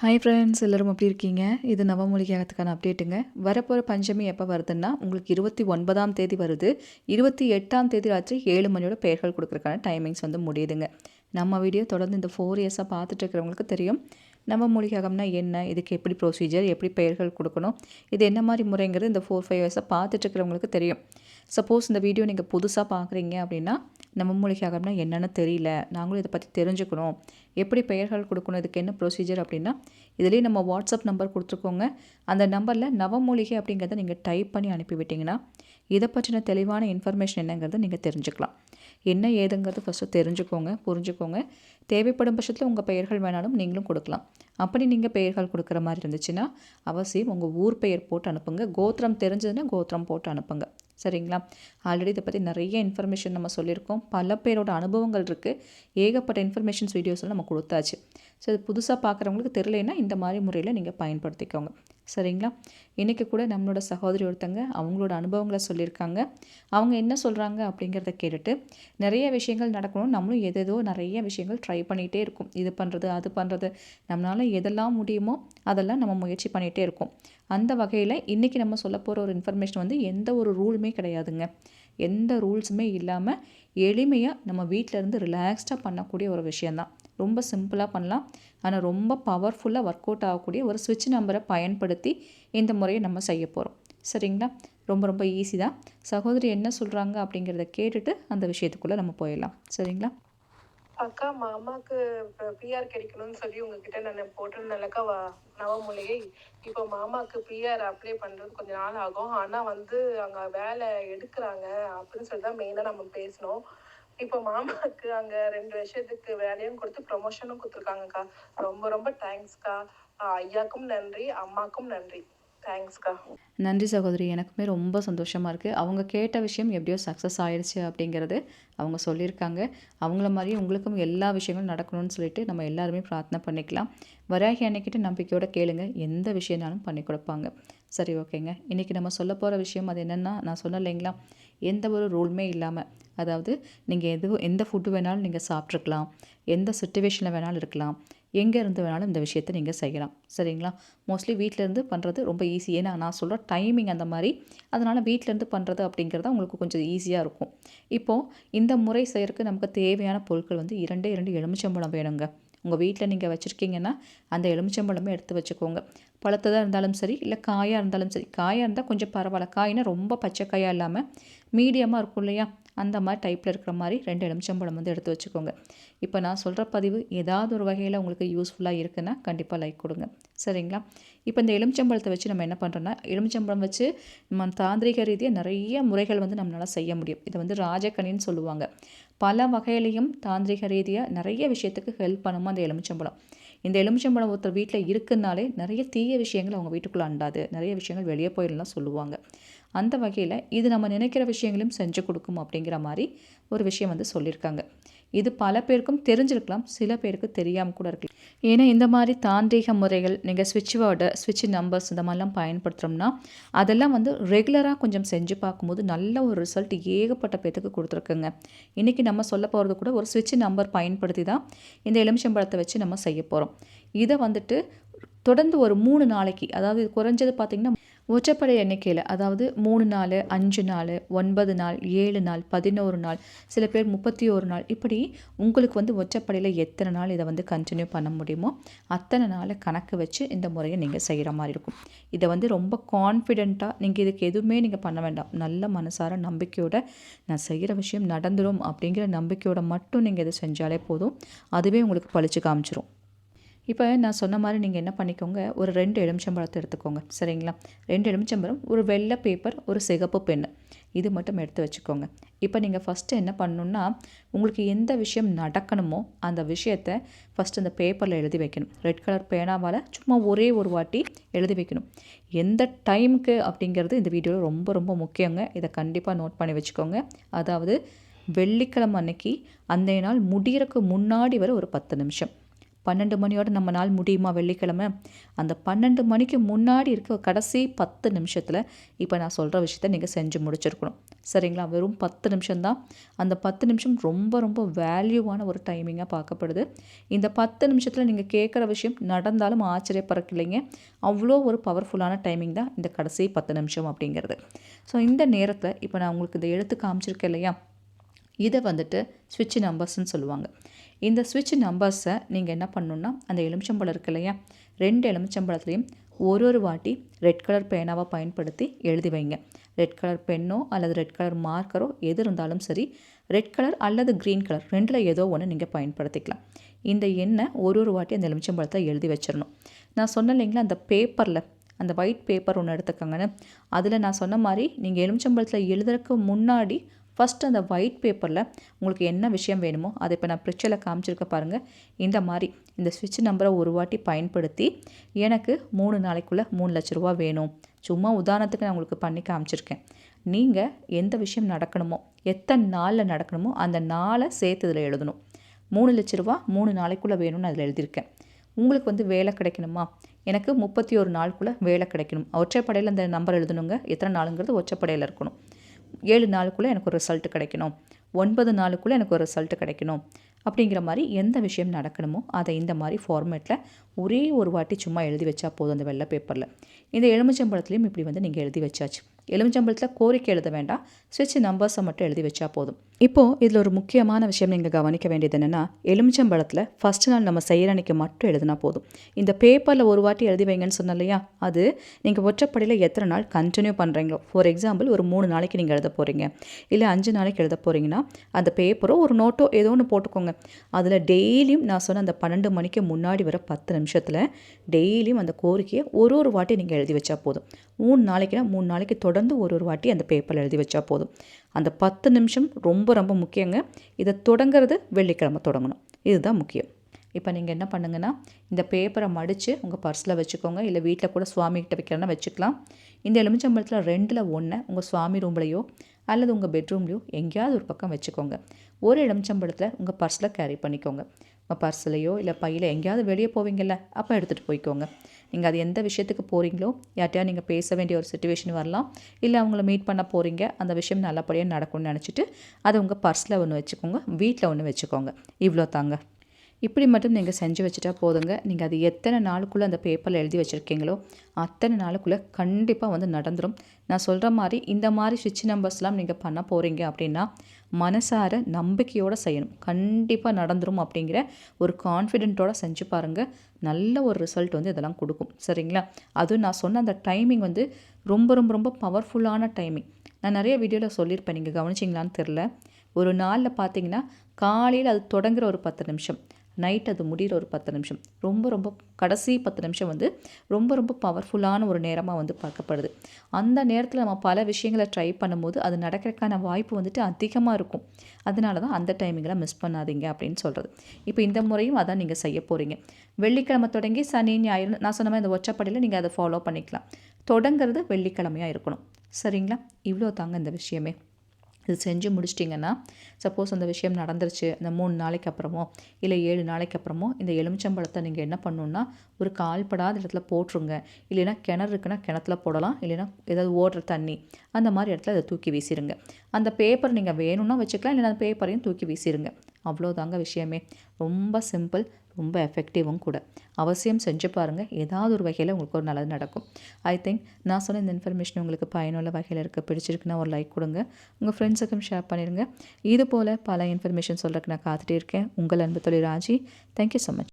Hi friends எல்லோரும் எப்படி இருக்கீங்க? இது நவமொழிக்காகத்துக்கான அப்டேட்டுங்க வரப்போகிற பஞ்சமி எப்போ வருதுன்னா உங்களுக்கு இருபத்தி ஒன்பதாம் தேதி வருது. இருபத்தி எட்டாம் தேதி ராத்திரி ஏழு மணியோட பெயர்கள் கொடுக்குறக்கான டைமிங்ஸ் வந்து முடியுதுங்க. நம்ம வீடியோ தொடர்ந்து இந்த ஃபோர் இயர்ஸாக பார்த்துட்டு இருக்கிறவங்களுக்கு தெரியும். நவமொழிகாகம்னா என்ன? இதுக்கு எப்படி ப்ரொசீஜர் எப்படி பெயர்கள் கொடுக்கணும்? இது என்ன மாதிரி முறைங்கிறது இந்த ஃபோர் ஃபைவ் இயர்ஸாக பார்த்துட்டு இருக்கிறவங்களுக்கு தெரியும். சப்போஸ் இந்த வீடியோ நீங்கள் புதுசாக பார்க்குறீங்க அப்படின்னா நம்ம மூலிகாகம்னா என்னென்னு தெரியல. நாங்களும் இதை பற்றி தெரிஞ்சுக்கணும். எப்படி பெயர்கள் கொடுக்கணும்? இதுக்கு என்ன ப்ரொசீஜர் அப்படின்னா இதுலேயே நம்ம வாட்ஸ்அப் நம்பர் கொடுத்துருக்கோங்க. அந்த நம்பரில் நவமூலிகை அப்படிங்கிறத நீங்கள் டைப் பண்ணி அனுப்பிவிட்டிங்கன்னா இதை பற்றின தெளிவான இன்ஃபர்மேஷன் என்னங்கிறத நீங்கள் தெரிஞ்சுக்கலாம். என்ன ஏதுங்கிறது ஃபஸ்ட்டு தெரிஞ்சுக்கோங்க புரிஞ்சுக்கோங்க. தேவைப்படும் பட்சத்தில் உங்கள் பெயர்கள் வேணாலும் நீங்களும் கொடுக்கலாம். அப்படி நீங்கள் பெயர்கள் கொடுக்குற மாதிரி இருந்துச்சுன்னா அவசியம் உங்கள் ஊர் பெயர் போட்டு அனுப்புங்க. கோத்திரம் தெரிஞ்சதுன்னா கோத்திரம் போட்டு அனுப்புங்க. சரிங்களா? ஆல்ரெடி இதை பற்றி நிறைய இன்ஃபர்மேஷன் நம்ம சொல்லியிருக்கோம். பல பேரோட அனுபவங்கள் இருக்குது ஏகப்பட்ட இன்ஃபர்மேஷன்ஸ் வீடியோஸில் நம்ம கொடுத்தாச்சு. ஸோ இது புதுசாக பார்க்குறவங்களுக்கு தெரியலனா இந்த மாதிரி முறையில் நீங்கள் பயன்படுத்திக்கோங்க. சரிங்களா? இன்றைக்கி கூட நம்மளோட சகோதரி ஒருத்தங்க அவங்களோட அனுபவங்களை சொல்லியிருக்காங்க. அவங்க என்ன சொல்கிறாங்க அப்படிங்கிறத கேட்டுட்டு நிறைய விஷயங்கள் நடக்கணும். நம்மளும் எதேதோ நிறைய விஷயங்கள் ட்ரை பண்ணிகிட்டே இருக்கும். இது பண்ணுறது அது பண்ணுறது நம்மளால் எதெல்லாம் முடியுமோ அதெல்லாம் நம்ம முயற்சி பண்ணிகிட்டே இருக்கோம். அந்த வகையில் இன்றைக்கி நம்ம சொல்ல போகிற ஒரு இன்ஃபர்மேஷன் வந்து எந்த ஒரு ரூலுமே கிடையாதுங்க. எந்த ரூல்ஸுமே இல்லாமல் எளிமையாக நம்ம வீட்டிலேருந்து ரிலாக்ஸ்டாக பண்ணக்கூடிய ஒரு விஷயந்தான் ரொம்ப சிம்பிளாக பண்ணலாம். ஆனால் ரொம்ப பவர்ஃபுல்லாக ஒர்க் அவுட் ஆகக்கூடிய ஒரு ஸ்விட்ச் நம்பரை பயன்படுத்தி இந்த முறையை நம்ம செய்ய போகிறோம் சரிங்களா? ரொம்ப ரொம்ப ஈஸி தான். சகோதரி என்ன சொல்கிறாங்க அப்படிங்கிறத கேட்டுட்டு அந்த விஷயத்துக்குள்ளே நம்ம போயிடலாம். சரிங்களா? அக்கா மாமாக்கு பிஆர் கிடைக்கணும்னு சொல்லி உங்ககிட்ட நான் போட்டிருந்தேன்லக்கா நவமூலிகை இப்போ மாமாக்கு பிஆர் அப்ளை பண்ணுறது கொஞ்சம் நாள் ஆகும். ஆனால் வந்து அங்கே வேலை எடுக்கிறாங்க அப்படின்னு சொல்லி தான் மெயினாக நம்ம பேசணும் இப்போ மாமாவுக்கு அங்கே ரெண்டு வருஷத்துக்கு வேலையும் கொடுத்து ப்ரொமோஷனும் கொடுத்துருக்காங்கக்கா. ரொம்ப ரொம்ப தேங்க்ஸ்க்கா ஐயாக்கும் நன்றி அம்மாக்கும் நன்றி. தேங்க்ஸ்க்கா. நன்றி சகோதரி. எனக்குமே ரொம்ப சந்தோஷமாக இருக்குது அவங்க கேட்ட விஷயம் எப்படியோ சக்ஸஸ் ஆயிடுச்சு அப்படிங்கிறது அவங்க சொல்லியிருக்காங்க. அவங்கள மாதிரி உங்களுக்கும் எல்லா விஷயங்களும் நடக்கணும்னு சொல்லிட்டு நம்ம எல்லாருமே பிரார்த்தனை பண்ணிக்கலாம். வராகி அன்னைக்கிட்ட நம்பிக்கையோடு கேளுங்க. எந்த விஷயம்னாலும் பண்ணி கொடுப்பாங்க. சரி ஓகேங்க. இன்றைக்கி நம்ம சொல்ல போகிற விஷயம் அது என்னென்னா நான் சொன்ன இல்லைங்களா? எந்த ஒரு ரூலுமே இல்லாமல் அதாவது நீங்கள் எது எந்த ஃபுட்டு வேணாலும் நீங்கள் சாப்பிட்ருக்கலாம் எந்த சுச்சுவேஷனில் வேணாலும் இருக்கலாம். எங்கே இருந்து வேணாலும் இந்த விஷயத்தை நீங்கள் செய்யலாம். சரிங்களா? மோஸ்ட்லி வீட்டிலேருந்து பண்ணுறது ரொம்ப ஈஸி ஏன்னா நான் சொல்கிற டைமிங் அந்த மாதிரி. அதனால் வீட்டிலேருந்து பண்ணுறது அப்படிங்கிறது உங்களுக்கு கொஞ்சம் ஈஸியாக இருக்கும். இப்போது இந்த முறை செய்கிறதுக்கு நமக்கு தேவையான பொருட்கள் வந்து இரண்டே இரண்டு எலுமிச்சம்பழம் வேணுங்க. உங்கள் வீட்டில் நீங்கள் வச்சுருக்கீங்கன்னா அந்த எலுமிச்சம்பழமே எடுத்து வச்சுக்கோங்க. பழுத்ததாக இருந்தாலும் சரி இல்லை காயாக இருந்தாலும் சரி. காயாக இருந்தால் கொஞ்சம் பரவாயில்ல. காயினா ரொம்ப பச்சை காயாக இல்லாமல் மீடியமாக இருக்கும் இல்லையா? அந்த மாதிரி டைப்பில் இருக்கிற மாதிரி ரெண்டு எலுமிச்சம்பழம் வந்து எடுத்து வச்சுக்கோங்க. இப்போ நான் சொல்கிற பதிவு ஏதாவது ஒரு வகையில் உங்களுக்கு யூஸ்ஃபுல்லாக இருக்குன்னா கண்டிப்பாக லைக் கொடுங்க. சரிங்களா? இப்போ இந்த எலுமிச்சம்பழத்தை வச்சு நம்ம என்ன பண்ணுறோன்னா எலுமிச்சம்பழம் வச்சு நம்ம தாந்திரிக ரீதியாக நிறைய முறைகள் வந்து நம்மளால் செய்ய முடியும். இதை வந்து ராஜக்கணின்னு சொல்லுவாங்க. பல வகையிலையும் தாந்திரிக ரீதியாக நிறைய விஷயத்துக்கு ஹெல்ப் பண்ணுமா அந்த எலுமிச்சம்பழம். இந்த எலுமிச்சம்பழம் ஒருத்தர் வீட்டில் இருக்குன்னாலே நிறைய தீய விஷயங்கள் அவங்க வீட்டுக்குள்ளே அண்டாது. நிறைய விஷயங்கள் வெளியே போயிடலாம் சொல்லுவாங்க. அந்த வகையில் இது நம்ம நினைக்கிற விஷயங்களையும் செஞ்சு கொடுக்கும் அப்படிங்கிற மாதிரி ஒரு விஷயம் வந்து சொல்லியிருக்காங்க. இது பல பேருக்கும் தெரிஞ்சிருக்கலாம் சில பேருக்கு தெரியாமல் கூட இருக்கலாம். ஏன்னா இந்த மாதிரி தாந்திரீக முறைகள் நீங்கள் ஸ்விட்ச் வேர்டு சுவிட்ச் நம்பர்ஸ் இந்த மாதிரிலாம் பயன்படுத்துகிறோம்னா அதெல்லாம் வந்து ரெகுலராக கொஞ்சம் செஞ்சு பார்க்கும்போது நல்ல ஒரு ரிசல்ட் ஏகப்பட்ட பேத்துக்கு கொடுத்துருக்குங்க. இன்றைக்கி நம்ம சொல்ல போகிறது கூட ஒரு ஸ்விட்ச் நம்பர் பயன்படுத்தி தான் இந்த எலுமிச்சம்பழத்தை வச்சு நம்ம செய்ய போகிறோம் இதை வந்துட்டு தொடர்ந்து ஒரு மூணு நாளைக்கு அதாவது குறைஞ்சது பார்த்திங்கன்னா ஒற்றைப்படை எண்ணிக்கையில் அதாவது மூணு நாள் அஞ்சு நாள் ஒன்பது நாள் ஏழு நாள் பதினோரு நாள் சில பேர் முப்பத்தி ஒரு நாள் இப்படி உங்களுக்கு வந்து ஒற்றைப்படையில் எத்தனை நாள் இதை வந்து கண்டினியூ பண்ண முடியுமோ அத்தனை நாளை கணக்கு வச்சு இந்த முறையை நீங்கள் செய்கிற மாதிரி இருக்கும். இதை வந்து ரொம்ப கான்ஃபிடெண்ட்டாக நீங்கள் இதுக்கு எதுவுமே நீங்கள் பண்ண வேண்டாம். நல்ல மனசார நம்பிக்கையோட நான் செய்கிற விஷயம் நடந்துடும் அப்படிங்கிற நம்பிக்கையோட மட்டும் நீங்கள் இதை செஞ்சாலே போதும். அதுவே உங்களுக்கு பழிச்சு காமிச்சிரும். இப்போ நான் சொன்ன மாதிரி நீங்கள் என்ன பண்ணிக்கோங்க ஒரு ரெண்டு எலுமிச்சம்பழத்தை எடுத்துக்கோங்க. சரிங்களா? ரெண்டு எலுமிச்சம்பழம் ஒரு வெள்ளை பேப்பர் ஒரு சிகப்பு பெண்ணு இது மட்டும் எடுத்து வச்சுக்கோங்க. இப்போ நீங்கள் ஃபஸ்ட்டு என்ன பண்ணணுன்னா உங்களுக்கு எந்த விஷயம் நடக்கணுமோ அந்த விஷயத்தை ஃபஸ்ட்டு அந்த பேப்பரில் எழுதி வைக்கணும். ரெட் கலர் பேனாவால் சும்மா ஒரே ஒரு வாட்டி எழுதி வைக்கணும். எந்த டைமுக்கு அப்படிங்கிறது இந்த வீடியோவில் ரொம்ப ரொம்ப முக்கியங்க. இதை கண்டிப்பாக நோட் பண்ணி வச்சுக்கோங்க. அதாவது வெள்ளிக்கிழமை அன்னைக்கு அந்த நாள் முடிகிறக்கு முன்னாடி வர ஒரு பத்து நிமிஷம். பன்னெண்டு மணியோட நம்ம நாள் முடியுமா வெள்ளிக்கிழமை? அந்த பன்னெண்டு மணிக்கு முன்னாடி இருக்க கடைசி பத்து நிமிஷத்தில் இப்போ நான் சொல்கிற விஷயத்த நீங்கள் செஞ்சு முடிச்சிருக்கணும். சரிங்களா? வெறும் பத்து நிமிஷம்தான். அந்த பத்து நிமிஷம் ரொம்ப ரொம்ப வேல்யூவான ஒரு டைமிங்காக பார்க்கப்படுது. இந்த பத்து நிமிஷத்தில் நீங்கள் கேட்குற விஷயம் நடந்தாலும் ஆச்சரியப்படக்கில்லைங்க. அவ்வளோ ஒரு பவர்ஃபுல்லான டைமிங் தான் இந்த கடைசி பத்து நிமிஷம் அப்படிங்கிறது. ஸோ இந்த நேரத்தில் இப்போ நான் உங்களுக்கு இந்த எழுத்து காமிச்சிருக்கேன் இல்லையா? இதை வந்துட்டு சுவிட்ச் நம்பர்ஸ்ன்னு சொல்லுவாங்க. இந்த சுவிட்ச் நம்பர்ஸை நீங்கள் என்ன பண்ணணுன்னா அந்த எலுமிச்சம்பழம் இருக்கு இல்லையா? ரெண்டு எலுமிச்சம்பழத்துலேயும் ஒரு ஒரு வாட்டி ரெட் கலர் பேனாவை பயன்படுத்தி எழுதி வைங்க. ரெட் கலர் பென்னோ அல்லது ரெட் கலர் மார்க்கரோ எது இருந்தாலும் சரி ரெட் கலர் அல்லது க்ரீன் கலர் ரெண்டில் ஏதோ ஒன்று நீங்கள் பயன்படுத்திக்கலாம். இந்த எண்ணை ஒரு ஒரு வாட்டி அந்த எலுமிச்சம்பழத்தை எழுதி வச்சிடணும் நான் சொன்னேன் இல்லைங்களா அந்த பேப்பரில் அந்த ஒயிட் பேப்பர் ஒன்று எடுத்துக்கோங்கன்னு. அதில் நான் சொன்ன மாதிரி நீங்கள் எலுமிச்சம்பழத்தில் எழுதுறதுக்கு முன்னாடி ஃபஸ்ட் அந்த ஒயிட் பேப்பரில் உங்களுக்கு என்ன விஷயம் வேணுமோ அதை இப்போ நான் பிக்சரில் காமிச்சிருக்க பாருங்கள் இந்த மாதிரி இந்த சுவிட்ச் நம்பரை ஒரு வாட்டி பயன்படுத்தி எனக்கு மூணு நாளைக்குள்ளே மூணு லட்ச ரூபா வேணும். சும்மா உதாரணத்துக்கு நான் உங்களுக்கு பண்ணி காமிச்சிருக்கேன். நீங்கள் எந்த விஷயம் நடக்கணுமோ எத்தனை நாளில் நடக்கணுமோ அந்த நாளை சேர்த்து இதில் எழுதணும். மூணு லட்ச ரூபா மூணு நாளைக்குள்ளே வேணும்னு அதில் எழுதியிருக்கேன். உங்களுக்கு வந்து வேலை கிடைக்கணுமா? எனக்கு முப்பத்தி ஒரு நாளுக்குள்ளே வேலை கிடைக்கணும். ஒற்றைப்படையில் அந்த நம்பர் எழுதணுங்க. எத்தனை நாளுங்கிறது ஒற்றைப்படையில் இருக்கணும். ஏழு நாளுக்குள்ளே எனக்கு ஒரு ரிசல்ட் கிடைக்கணும். ஒன்பது நாளுக்குள்ளே எனக்கு ஒரு ரிசல்ட் கிடைக்கணும். அப்படிங்கிற மாதிரி எந்த விஷயம் நடக்கணுமோ அதை இந்த மாதிரி ஃபார்மேட்டில் ஒரே ஒரு வாட்டி சும்மா எழுதி வச்சா போதும் அந்த வெள்ளை பேப்பரில் இந்த எலுமிச்சம்பழத்துலேயும் இப்படி வந்து நீங்கள் எழுதி வச்சாச்சு. எலுமிச்சம்பழத்தில் கோரிக்கை எழுத வேண்டாம். சுவிட்ச் நம்பர்ஸை மட்டும் எழுதி வச்சா போதும். இப்போது இதில் ஒரு முக்கியமான விஷயம் நீங்கள் கவனிக்க வேண்டியது என்னென்னா எலுமிச்சம்பழத்தில் ஃபஸ்ட் நாள் நம்ம செய்கிற அன்றைக்கி மட்டும் எழுதினா போதும். இந்த பேப்பரில் ஒரு வாட்டி எழுதி வைங்கன்னு சொன்னேன் இல்லையா? அது நீங்கள் ஒற்றைப்படையில் எத்தனை நாள் கண்டினியூ பண்ணுறீங்களோ ஃபார் எக்ஸாம்பிள் ஒரு மூணு நாளைக்கு நீங்கள் எழுத போகிறீங்க இல்லை அஞ்சு நாளைக்கு எழுத போகிறீங்கன்னா அந்த பேப்பரோ ஒரு நோட்டோ ஏதோ ஒன்று போட்டுக்கோங்க. அதில் டெய்லியும் நான் சொன்ன அந்த பன்னெண்டு மணிக்கு முன்னாடி வர பத்து நிமிஷத்தில் டெய்லியும் அந்த கோரிக்கையை ஒரு ஒரு வாட்டி நீங்கள் எழுதி வச்சா போதும். மூணு நாளைக்குனா மூணு நாளைக்கு தொடர்ந்து ஒரு ஒரு வாட்டி அந்த பேப்பரில் எழுதி வச்சா போதும். அந்த பத்து நிமிஷம் ரொம்ப ரொம்ப முக்கியங்க. இதை தொடங்கிறது வெள்ளிக்கிழமை தொடங்கணும். இதுதான் முக்கியம். இப்போ நீங்கள் என்ன பண்ணுங்கன்னா இந்த பேப்பரை மடித்து உங்கள் பர்ஸில் வச்சுக்கோங்க. இல்லை வீட்டில் கூட சுவாமிகிட்ட வைக்கிறனா வச்சுக்கலாம். இந்த எலுமிச்சம்பழத்தில் ரெண்டில் ஒன்று உங்கள் சுவாமி ரூம்லையோ அல்லது உங்கள் பெட்ரூம்லையோ எங்கேயாவது ஒரு பக்கம் வச்சுக்கோங்க. ஒரு எலுமிச்சம்பழத்தில் உங்கள் பர்ஸில் கேரி பண்ணிக்கோங்க. உங்கள் பர்ஸ்லையோ இல்லை பையில் எங்கேயாவது வெளியே போவீங்கள்ல அப்போ எடுத்துகிட்டு போய்க்கோங்க. நீங்கள் அது எந்த விஷயத்துக்கு போகிறீங்களோ யார்ட்டையா நீங்கள் பேச வேண்டிய ஒரு சுச்சுவேஷன் வரலாம். இல்லை அவங்கள மீட் பண்ண போகிறீங்க அந்த விஷயம் நல்லபடியாக நடக்கும்னு நினச்சிட்டு அதை உங்கள் பர்ஸில் ஒன்று வச்சுக்கோங்க வீட்டில் ஒன்று வச்சுக்கோங்க. இவ்வளோ தாங்க இப்படி மட்டும் நீங்கள் செஞ்சு வச்சுட்டா போதுங்க. நீங்கள் அது எத்தனை நாளுக்குள்ளே அந்த பேப்பரில் எழுதி வச்சுருக்கீங்களோ அத்தனை நாளுக்குள்ளே கண்டிப்பாக வந்து நடந்துடும் நான் சொல்கிற மாதிரி இந்த மாதிரி ஸ்விட்ச் நம்பர்ஸ்லாம் நீங்கள் பண்ண போகிறீங்க அப்படின்னா மனசார நம்பிக்கையோடு செய்யணும். கண்டிப்பாக நடந்துடும் அப்படிங்கிற ஒரு கான்ஃபிடென்ட்டோடு செஞ்சு பாருங்கள் நல்ல ஒரு ரிசல்ட் வந்து இதெல்லாம் கொடுக்கும். சரிங்களா? அதுவும் நான் சொன்ன அந்த டைமிங் வந்து ரொம்ப ரொம்ப ரொம்ப பவர்ஃபுல்லான டைமிங் நான் நிறைய வீடியோவில் சொல்லியிருப்பேன். நீங்கள் கவனிச்சிங்களான்னு தெரில ஒரு நாளில் பார்த்தீங்கன்னா காலையில் அது தொடங்குற ஒரு பத்து நிமிஷம். நைட் அது முடிகிற ஒரு பத்து நிமிஷம். ரொம்ப ரொம்ப கடைசி பத்து நிமிஷம் வந்து ரொம்ப ரொம்ப பவர்ஃபுல்லான ஒரு நேரமாக வந்து பார்க்கப்படுது. அந்த நேரத்தில் நம்ம பல விஷயங்களை ட்ரை பண்ணும்போது அது நடக்கிறதுக்கான வாய்ப்பு வந்துட்டு அதிகமாக இருக்கும். அதனால தான் அந்த டைமிங்கில் மிஸ் பண்ணாதீங்க அப்படின்னு சொல்கிறது இப்போ இந்த முறையும் அதான் நீங்கள் செய்ய போகிறீங்க வெள்ளிக்கிழமை தொடங்கி சனி ஞாயிறு நான் சொன்ன மாதிரி இந்த ஒச்சப்படியில் நீங்கள் அதை ஃபாலோ பண்ணிக்கலாம். தொடங்கிறது வெள்ளிக்கிழமையாக இருக்கணும். சரிங்களா? இவ்வளோ தாங்க இந்த விஷயமே. இது செஞ்சு முடிச்சிட்டிங்கன்னா சப்போஸ் அந்த விஷயம் நடந்துருச்சு அந்த மூணு நாளைக்கு அப்புறமோ இல்லை ஏழு நாளைக்கு அப்புறமோ இந்த எலுமிச்சம்பழத்தை நீங்கள் என்ன பண்ணணுன்னா ஒரு கால்படாத இடத்துல போட்டுருங்க. இல்லைன்னா கிணறு இருக்குன்னா கிணத்துல போடலாம் இல்லைன்னா ஏதாவது ஓடுற தண்ணி அந்த மாதிரி இடத்துல அதை தூக்கி வீசிடுங்க அந்த பேப்பர் நீங்கள் வேணும்னா வச்சுக்கலாம் இல்லைன்னா அந்த பேப்பரையும் தூக்கி வீசிடுங்க அவ்வளோதாங்க விஷயமே. ரொம்ப சிம்பிள் ரொம்ப எஃபெக்டிவும் கூட. அவசியம் செஞ்சு பாருங்கள் ஏதாவது ஒரு வகையில் உங்களுக்கு ஒரு நல்லது நடக்கும். ஐ திங்க் நான் சொன்ன இந்த இன்ஃபர்மேஷன் உங்களுக்கு பயனுள்ள வகையில் இருக்க. பிடிச்சிருக்குன்னா ஒரு லைக் கொடுங்க. உங்கள் ஃப்ரெண்ட்ஸுக்கும் ஷேர் பண்ணிடுங்க. இது போல் பல இன்ஃபர்மேஷன் சொல்கிறதுக்கு நான் காத்துகிட்டே இருக்கேன். உங்கள் அன்பு தொழில் ராஜி. Thank you so much